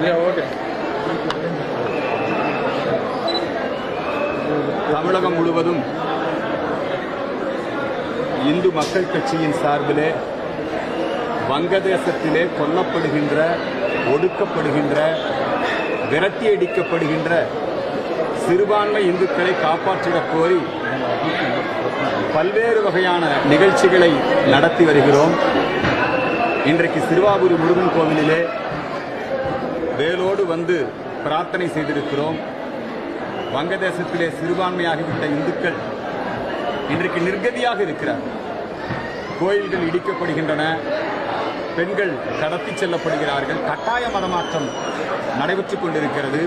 Okay தமிழகம் முழுவதும் இந்து மக்கள் கட்சியின் சார்பிலே வங்கதேசத்திலே கொல்லப்படுகின்ற ஒடுக்கப்படுகின்ற விரட்டி அடிக்கப்படுகின்ற சிறுபான்மை இந்துக்களை காப்பாற்றிடக் கோரி பல்வேறு வகையான நிகழ்ச்சிகளை நடத்தி வருகிறோம். இன்றைக்கு சிறுவாபுரி முருகன் கோவிலிலே வேலோடு வந்து பிரார்த்தனை செய்திருக்கிறோம். வங்கதேசத்திலே சிறுபான்மையாகிவிட்ட இந்துக்கள் இன்றைக்கு நிர்கதியாக இருக்கிறார். கோயில்கள் இடிக்கப்படுகின்றன பெண்கள் கடத்தி செல்லப்படுகிறார்கள் கட்டாய மதமாற்றம் நடைபெற்றுக் கொண்டிருக்கிறது.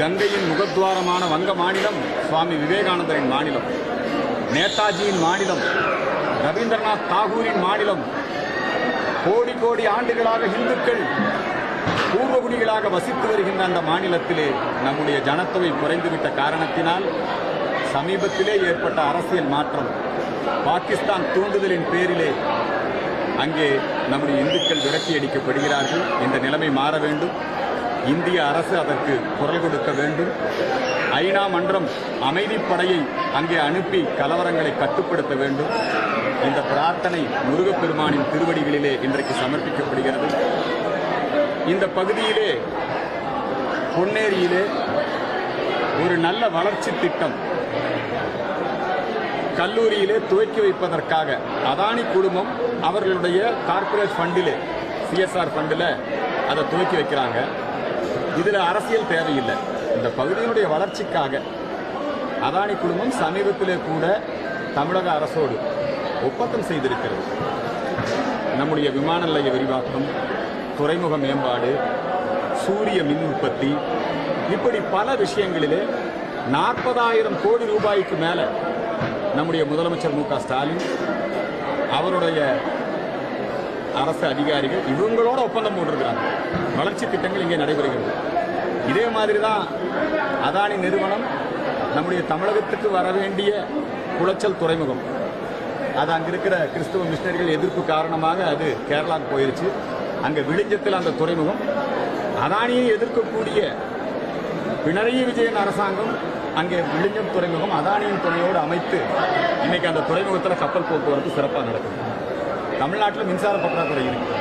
கங்கையின் முகத்வாரமான வங்க மாநிலம் சுவாமி விவேகானந்தரின் மாநிலம் நேதாஜியின் மாநிலம் ரவீந்திரநாத் தாகூரின் மாநிலம் கோடி கோடி ஆண்டுகளாக இந்துக்கள் பூர்வகுடிகளாக வசித்து வருகின்ற அந்த மாநிலத்திலே நம்முடைய ஜனத்தொகை குறைந்துவிட்ட காரணத்தினால் சமீபத்திலே ஏற்பட்ட அரசியல் மாற்றம் பாகிஸ்தான் தூண்டுதலின் பேரிலே அங்கே நம்முடைய இந்துக்கள் விரட்டி அடிக்கப்படுகிறார்கள். இந்த நிலைமை மாற வேண்டும். இந்திய அரசு அதற்கு குரல் கொடுக்க வேண்டும். ஐநா மன்றம் அமைதிப்படையை அங்கே அனுப்பி கலவரங்களை கட்டுப்படுத்த வேண்டும். இந்த பிரார்த்தனை முருகப்பெருமானின் திருவடிகளிலே இன்றைக்கு சமர்ப்பிக்கப்படுகிறது. இந்த பகுதியிலே பொன்னேரியிலே ஒரு நல்ல வளர்ச்சி திட்டம் கல்லூரியிலே துவக்கி வைப்பதற்காக அதானி குழுமம் அவர்களுடைய கார்பரேட் ஃபண்டிலே சிஎஸ்ஆர் ஃபண்டில் அதை துவக்கி வைக்கிறாங்க. இதில் அரசியல் தேவையில்லை. இந்த பகுதியினுடைய வளர்ச்சிக்காக அதானி குழுமம் சமீபத்திலே கூட தமிழக அரசோடு ஒப்பந்தம் செய்திருக்கிறது. நம்முடைய விமான நிலைய விரிவாக்கம் துறைமுக மேம்பாடு சூரிய மின் உற்பத்தி இப்படி பல விஷயங்களிலே நாற்பதாயிரம் கோடி ரூபாய்க்கு மேலே நம்முடைய முதலமைச்சர் மு க ஸ்டாலின் அவருடைய அரசு அதிகாரிகள் இவங்களோட ஒப்பந்தம் போட்டிருக்கிறாங்க. வளர்ச்சி திட்டங்கள் இங்கே நடைபெறுகிறது. இதே மாதிரி தான் அதானி நிறுவனம் நம்முடைய தமிழகத்துக்கு வர வேண்டிய குளச்சல் துறைமுகம். அது அங்கே இருக்கிற கிறிஸ்துவ மிஷினரிகள் எதிர்ப்பு காரணமாக அது கேரளாவுக்கு போயிருச்சு. அங்கே விழிஞ்சத்தில் அந்த துறைமுகம். அதானியை எதிர்க்கக்கூடிய பினராயி விஜயன் அரசாங்கம் அங்கே விழிஞ்சம் துறைமுகம் அதானியின் துணையோடு அமைத்து இன்னைக்கு அந்த துறைமுகத்தில் கப்பல் போக்குவரத்து சிறப்பாக நடக்குது. தமிழ்நாட்டில் மின்சார பற்றாக்குறை இருக்கு.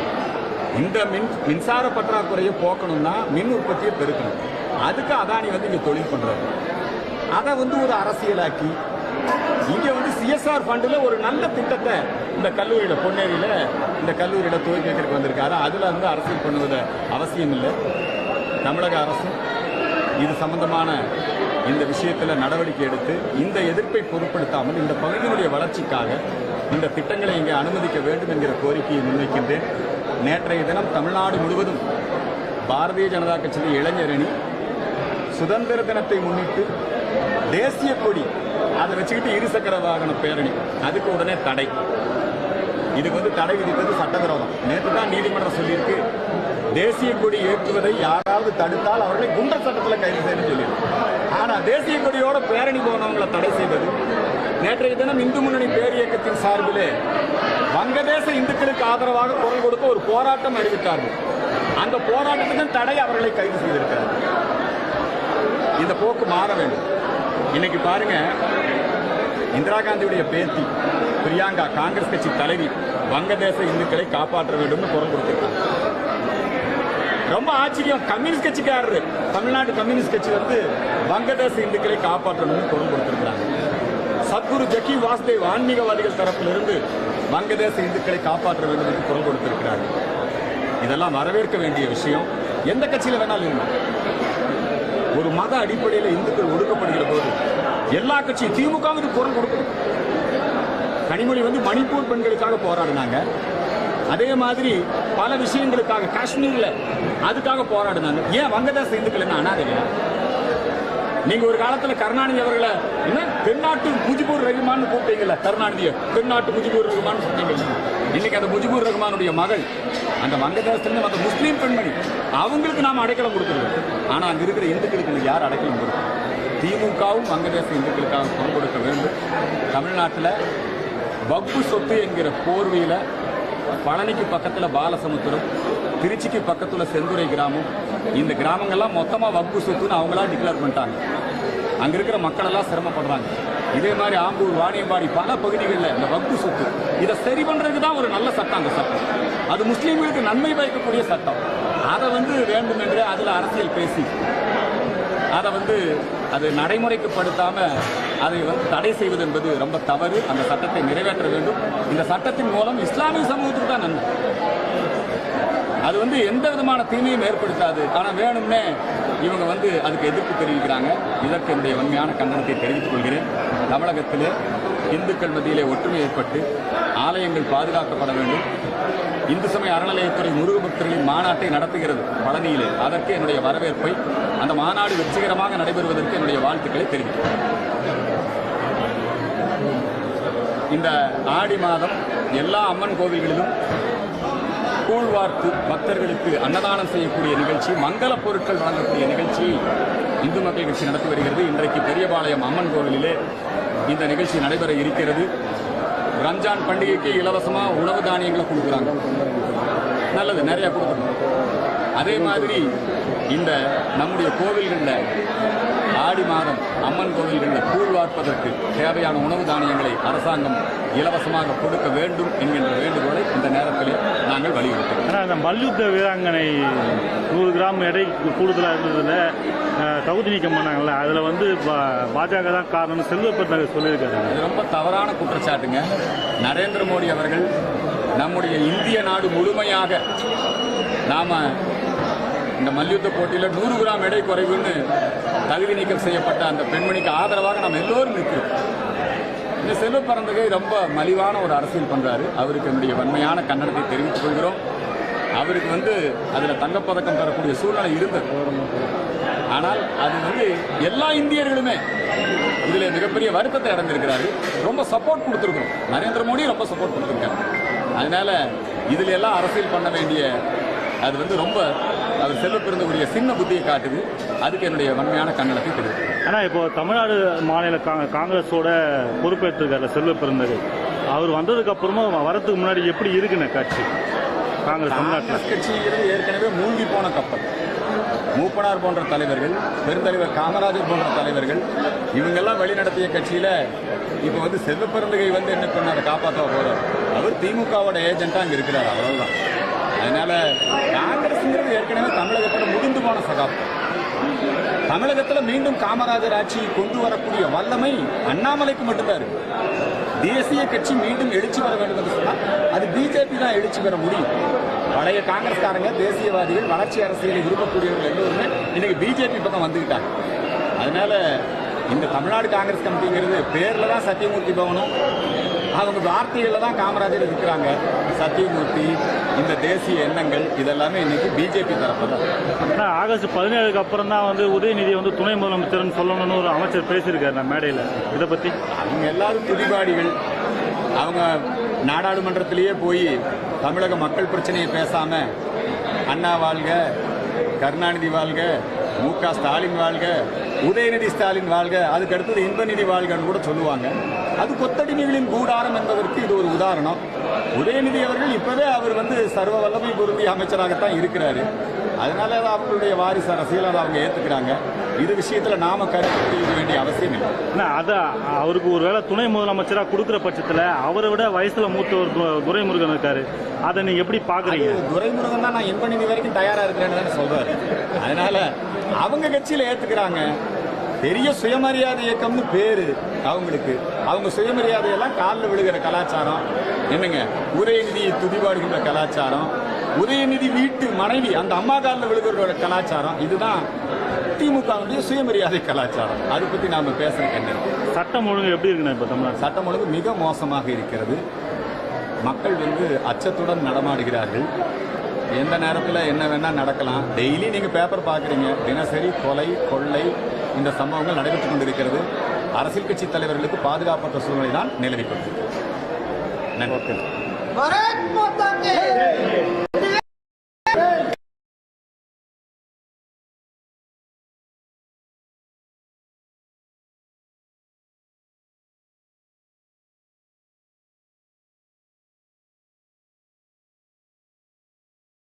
இந்த மின் மின்சார பற்றாக்குறையை போக்கணும்னா மின் உற்பத்தியை பெருக்கணும். அதுக்கு அதானி வந்து இங்கே தொழில் பண்ணுறாரு அதை வந்து ஒரு அரசியலாக்கி இங்கே வந்து சிஎஸ்ஆர் ஃபண்டில் ஒரு நல்ல திட்டத்தை இந்த கல்லூரியில் பொன்னேரியில் இந்த கல்லூரியில் துவக்கி வைக்கிறதுக்கு வந்திருக்காரு. அதில் வந்து அரசியல் பண்ணுவது அவசியம் இல்லை. தமிழக அரசும் இது சம்பந்தமான இந்த விஷயத்தில் நடவடிக்கை எடுத்து இந்த எதிர்ப்பை பொருட்படுத்தாமல் இந்த பகுதியினுடைய வளர்ச்சிக்காக இந்த திட்டங்களை இங்கே அனுமதிக்க வேண்டும் என்கிற கோரிக்கையை முன்வைக்கின்றேன். நேற்றைய தினம் தமிழ்நாடு முழுவதும் பாரதிய ஜனதா கட்சியின் இளைஞரணி சுதந்திர தினத்தை முன்னிட்டு தேசிய கொடி அதை வச்சுக்கிட்டு இருசக்கர வாகன பேரணி. அதுக்கு உடனே தடை. இதுக்கு வந்து தடை விதித்தது சட்டவிரோதம். நேற்று தான் நீதிமன்றம் சொல்லியிருக்கு. தேசிய கொடி ஏற்றுவதை யாராவது தடுத்தால் அவர்களை குண்டர் சட்டத்தில் கைது செய்யணும்னு சொல்லியிருக்கு. ஆனால் தேசிய கொடியோட பேரணி போனவங்களை தடை செய்தது நேற்றைய தினம் இந்து முன்னணி பேரியக்கத்தின் சார்பிலே வங்கதேச இந்துக்களுக்கு ஆதரவாக குரல் கொடுக்க ஒரு போராட்டம் அறிவித்தார்கள். அந்த போராட்டத்துக்கும் தடை அவர்களை கைது செய்திருக்கிறார் இந்த போக்கு மாற வேண்டும். இன்னைக்கு பாருங்க இந்திரா காந்தியுடைய பேத்தி பிரியாங்கா காங்கிரஸ் கட்சி தலைவி வங்கதேச இந்துக்களை காப்பாற்ற வேண்டும் குரல் கொடுத்திருக்காங்க. ரொம்ப ஆச்சரியம். கம்யூனிஸ்ட் கட்சிக்காரரு. தமிழ்நாடு கம்யூனிஸ்ட் கட்சி வந்து வங்கதேச இந்துக்களை காப்பாற்றணும்னு குரல் கொடுத்திருக்கிறாங்க. சத்குரு ஜக்கி வாசுதேவ் ஆன்மீகவாதிகள் தரப்பிலிருந்து வங்கதேச இந்துக்களை காப்பாற்ற வேண்டும் என்று குரல் கொடுத்திருக்கிறார் இதெல்லாம் வரவேற்க வேண்டிய விஷயம். எந்த கட்சியில வேணாலும் இருங்க ஒரு மத அடிப்படையில் இந்துக்கள் ஒடுக்கப்படுகிற போது எல்லா கட்சியும் திமுக குரல் கொடுக்கணும் கனிமொழி வந்து மணிப்பூர் பெண்களுக்காக போராடினாங்க. அதே மாதிரி பல விஷயங்களுக்காக காஷ்மீர்ல அதுக்காக போராடினாங்க. ஏன் வங்கதேச இந்துக்கள் என்ன அனாதையா நீங்க ஒரு காலத்துல கருணாநிதி அவர்களை என்ன தென்னாட்டு முஜிபூர் ரகுமான் கூப்பிட்டீங்கல்ல கருணாநிதியை. தென்னாட்டு முஜிபூர் ரகுமான் சொன்னீங்க. இன்னைக்கு அந்த முஜிபூர் ரகுமானுடைய மகள் அந்த வங்கதேசத்துல அந்த முஸ்லீம் பெண்மணி அவங்களுக்கு நாம அடைக்கலம் கொடுத்துருவோம் ஆனா அங்க இருக்கிற இந்துக்களுக்கு யார் அடைக்கலம் கொடுக்கணும் திமுகவும் வங்கதேச இந்துக்களுக்காக குரல் கொடுக்க வேண்டும். தமிழ்நாட்டில் வக்பு சொத்து என்கிற போர்வையில் பழனிக்கு பக்கத்தில் பாலசமுத்திரம் திருச்சிக்கு பக்கத்தில் செந்துறை கிராமம் இந்த கிராமங்கள்லாம் மொத்தமாக வக்பு சொத்துன்னு அவங்களா டிக்ளேர் பண்ணிட்டாங்க. அங்கே இருக்கிற மக்களெல்லாம் சிரமப்படுறாங்க. இதே மாதிரி ஆம்பூர் வாணியம்பாடி பல பகுதிகளில் இந்த வக்பு சொத்து இதை சரி பண்ணுறதுக்கு தான் ஒரு நல்ல சட்டம் அந்த சட்டம். அது முஸ்லீம்களுக்கு நன்மை பயக்கக்கூடிய சட்டம். அதை வந்து வேண்டுமென்று அதில் அரசியல் பேசி அதை வந்து அது நடைமுறைக்கு படுத்தாம அதை வந்து தடை செய்வது என்பது ரொம்ப தவறு. அந்த சட்டத்தை நிறைவேற்ற வேண்டும். இந்த சட்டத்தின் மூலம் இஸ்லாமிய சமூகத்துக்கு தான் நன்மை. அது வந்து எந்த விதமான தீமையும் ஏற்படுத்தாது. ஆனால் வேணும்னே இவங்க வந்து அதுக்கு எதிர்ப்பு தெரிவிக்கிறாங்க. இதற்கு என்னுடைய வன்மையான கண்டனத்தை தெரிவித்துக் கொள்கிறேன். தமிழகத்திலே இந்துக்கள் மத்தியிலே ஒற்றுமை ஏற்பட்டு ஆலயங்கள் பாதுகாக்கப்பட வேண்டும். இந்து சமய அறநிலையத்துறை முருகபக்தர்களின் மாநாட்டை நடத்துகிறது பழனியிலே. அதற்கு என்னுடைய வரவேற்பை அந்த மாநாடு வெற்றிகரமாக நடைபெறுவதற்கு என்னுடைய வாழ்த்துக்களை தெரிவிக்கிறேன். இந்த ஆடி மாதம் எல்லா அம்மன் கோவில்களிலும் கூழ்வார்த்து பக்தர்களுக்கு அன்னதானம் செய்யக்கூடிய நிகழ்ச்சி மங்கள பொருட்கள் வழங்கக்கூடிய நிகழ்ச்சி இந்து மக்கள் கட்சி நடத்தி வருகிறது. இன்றைக்கு பெரியபாளையம் அம்மன் கோவிலிலே இந்த நிகழ்ச்சி நடைபெற இருக்கிறது. ரம்ஜான் பண்டிகைக்கு இலவசமாக உணவு தானியங்களை கொடுக்குறாங்க. நல்லது நிறையா கொடுக்கணும் அதே மாதிரி இந்த நம்முடைய கோவில்களில் ஆடி மாதம் அம்மன் கோவில்களில் கூழ் வார்ப்பதற்கு தேவையான உணவு தானியங்களை அரசாங்கம் இலவசமாக கொடுக்க வேண்டும் என்கின்ற வேண்டுகோளை இந்த நேரத்தில் நாங்கள் வலியுறுத்தோம் ஆனால் இந்த மல்யுத்த வீராங்கனை நூறு கிராம் எடை கூடுதலாக இருந்ததில் தகுதி நீக்கம் பண்ணாங்கல்ல அதில் வந்து பாஜக தான் காரணம் செல்வ சொல்லியிருக்காரு இது ரொம்ப தவறான குற்றச்சாட்டுங்க. நரேந்திர மோடி அவர்கள் நம்முடைய இந்திய நாடு முழுமையாக நாம இந்த மல்யுத்த போட்டியில் நூறு கிராம் எடை குறைவுன்னு தகுதி நீக்கம் செய்யப்பட்ட அந்த பெண்மணிக்கு ஆதரவாக நம்ம எல்லோரும் நிற்கிறோம். இந்த செல்வ பரந்தகை ரொம்ப மலிவான ஒரு அரசியல் பண்றாரு. அவருக்கு என்னுடைய வன்மையான கண்டனத்தை தெரிவித்துக் கொள்கிறோம். அவருக்கு வந்து அதில் தங்கப்பதக்கம் பெறக்கூடிய சூழ்நிலை இருந்தது. ஆனால் அது வந்து எல்லா இந்தியர்களுமே இதுல மிகப்பெரிய வருத்தத்தை அடைந்திருக்கிறாரு ரொம்ப சப்போர்ட் கொடுத்துருக்கணும் நரேந்திர மோடி ரொம்ப சப்போர்ட் கொடுத்துருக்காரு. அதனால இதுல எல்லாம் அரசியல் பண்ண வேண்டிய அது வந்து ரொம்ப அவர் செல்வ பெருந்தக்கூடிய சின்ன புத்தியை காட்டுது. அதுக்கு என்னுடைய வன்மையான கண்டனத்தை தெரிவிக்கிறேன். ஆனால் இப்போ தமிழ்நாடு மாநில காங்கிரஸோட பொறுப்பேற்றிருக்காரு செல்வ பெருந்தகை அவர் வந்ததுக்கு அப்புறமா வரதுக்கு முன்னாடி எப்படி இருக்குண்ணே கட்சி? காங்கிரஸ் தமிழ்நாட்டில். கட்சிங்கிறது ஏற்கனவே மூழ்கி போன கப்பல். மூப்பனார் போன்ற தலைவர்கள் பெருந்தலைவர் காமராஜர் போன்ற தலைவர்கள் இவங்கெல்லாம் வழிநடத்திய கட்சியில இப்போ வந்து செல்வப்பெருந்தகை வந்து என்ன பண்ண காப்பாற்ற போறார். அவர் திமுகவோட ஏஜென்ட்டா அங்க இருக்கிறார். அவ்வளவுதான். அதனால காங்கிரஸ்ங்கிறது ஏற்கனவே தமிழகத்தில் முடிந்து போன சகாப்தம். தமிழகத்துல மீண்டும் காமராஜர் ஆட்சியை கொண்டு வரக்கூடிய வல்லமை அண்ணாமலைக்கு மட்டும்தான் இருக்கு. தேசிய கட்சி மீண்டும் எழுச்சி பெற வேண்டும் என்று சொன்னால் அது பிஜேபி தான் எழுச்சி பெற முடியும். பழைய காங்கிரஸ்காரங்க தேசியவாதிகள் வளர்ச்சி அரசியலை விரும்பக்கூடியவர்கள் எல்லோருமே இன்னைக்கு பிஜேபி பக்கம் வந்துக்கிட்டாங்க அதனால இந்த தமிழ்நாடு காங்கிரஸ் கமிட்டிங்கிறது பேர்ல தான் சத்தியமூர்த்தி பவனும் அவங்க வார்த்தைகள்ல தான் காமராஜர் இருக்கிறாங்க. சத்தியமூர்த்தி இந்த தேசிய எண்ணங்கள் இதெல்லாமே இன்னைக்கு பிஜேபி தரப்பு தான். ஆனால் ஆகஸ்ட் பதினேழுக்கு அப்புறம் தான் வந்து உதயநிதி வந்து துணை முதலமைச்சர்னு சொல்லணும்னு ஒரு அமைச்சர் பேசியிருக்காரு நான் மேடையில். இதை பற்றி அவங்க எல்லாரும் துதிபாடிகள் அவங்க நாடாளுமன்றத்திலேயே போய் தமிழக மக்கள் பிரச்சனையை பேசாம அண்ணா வாழ்க கருணாநிதி வாழ்க மு க ஸ்டாலின் வாழ்க உதயநிதி ஸ்டாலின் வாழ்க அதுக்கு அடுத்தது இன்பநிதி வாழ்கன்னு கூட சொல்லுவாங்க. அது கொத்தடிமைகளின் கூடாரம் என்பதற்கு இது ஒரு உதாரணம். உதயநிதி அவர்கள் இப்பவே அவர் வந்து சர்வ வல்லமை பொருந்திய அமைச்சராகத்தான் இருக்கிறாரு. அதனால அது அவங்களுடைய வாரிசு அரசியல் அதை அவங்க ஏத்துக்கிறாங்க. இது விஷயத்துல நாம கருத்து தெரிவிக்க வேண்டிய அவசியம் இல்லை. ஆனால் அதை அவருக்கு ஒரு வேளை துணை முதலமைச்சராக கொடுக்குற பட்சத்தில் அவரை விட வயசில் மூத்த ஒரு து- துரைமுருகன் இருக்காரு. அதை நீங்கள் எப்படி பார்க்குறீங்க துரைமுருகன் தான் நான் எண்பது வரைக்கும் தயாரா இருக்கிறேன்னு தானே சொல்றாரு. அதனால அவங்க கட்சியில ஏத்துக்கிறாங்க. பெரிய சுயமரியாதை இயக்கம்னு பேரு அவங்களுக்கு. அவங்க சுயமரியாதையெல்லாம் காலில் விழுகிற கலாச்சாரம். என்னங்க? உதயநிதி துதிபாடுகின்ற கலாச்சாரம். உதயநிதி வீட்டு மனைவி அந்த அம்மா காலில் விழுகிறோட கலாச்சாரம் இதுதான் திமுகவுடைய சுயமரியாதை கலாச்சாரம். அதை பற்றி நாம் பேசுறதுக்கு என்ன சட்டம் ஒழுங்கு எப்படி இருக்குன்னா இப்போ தமிழ்நாடு? சட்டம் ஒழுங்கு மிக மோசமாக இருக்கிறது. மக்கள் வந்து அச்சத்துடன் நடமாடுகிறார்கள். எந்த நேரத்தில் என்ன வேணால் நடக்கலாம். டெய்லி நீங்கள் பேப்பர் பார்க்குறீங்க தினசரி கொலை கொள்ளை இந்த சம்பவங்கள் நடைபெற்று கொண்டிருக்கிறது. அரசியல் கட்சி தலைவர்களுக்கு பாதுகாப்பற்ற சூழ்நிலை தான் நிலவி கொண்டிருக்கிறது. நன்றி.